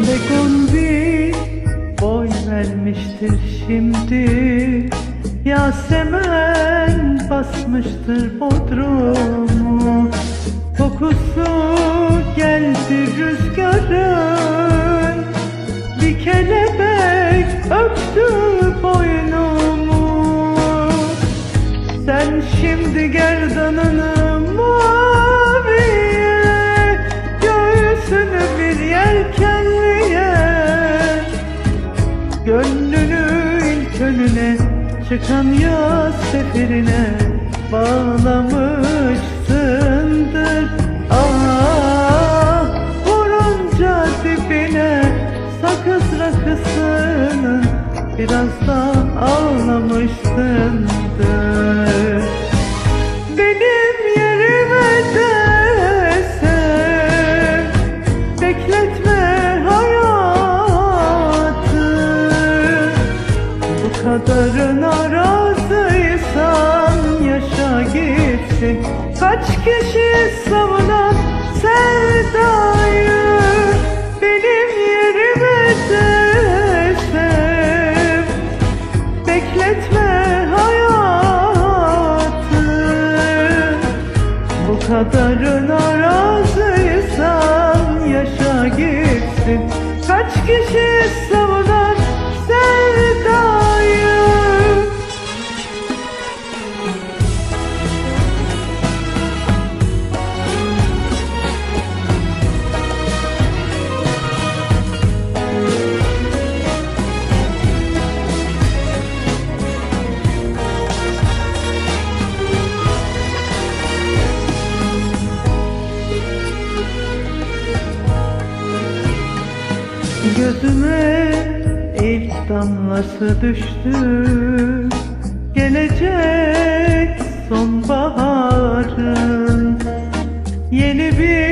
Begonvil boy vermiştir şimdi. Yasemen basmıştır bodrumu. Kokusu geldi rüzgarın. Bir kelebek öptü çıkan yaz seferine Bağlamışsındır Ah vurunca dibine sakız rakısını Birazdan ağlamışsındır kadarına razıysan yaşa gitsin. Kaç kişi savunan sevdayı Benim yerime de sen Bekletme hayatı. Bu kadarına Gözüme ilk damlası düştü. Gelecek sonbaharın Yeni bir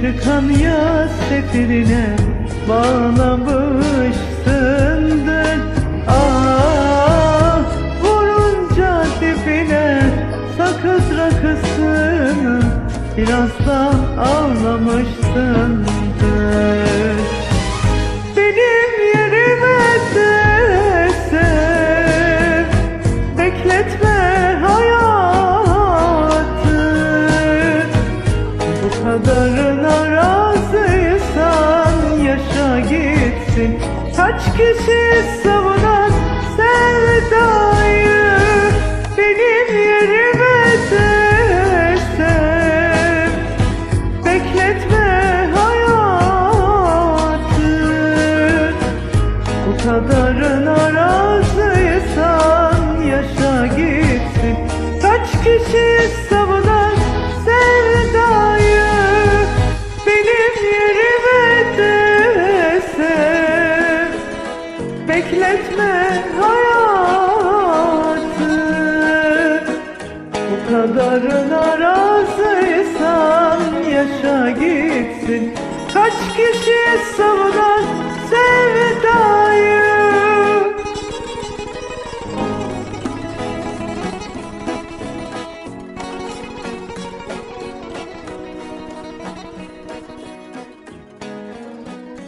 çıkan yaz sefirine Bağlamışsındır Ah vurunca dibine sakız rakısını Birazdan ağlamışsındır benim yerime sev Bekletme hayatı. Bu kadarına gitsin Kaç kişi savunan sevdayı Benim yerime de sev Bekletme hayatı. Bu kadarına razıysan yaşa gitsin. Kaç kişi savunan Bekletme hayatı. Bu kadarına razıysan yaşa gitsin. Kaç kişi savunan sevdayı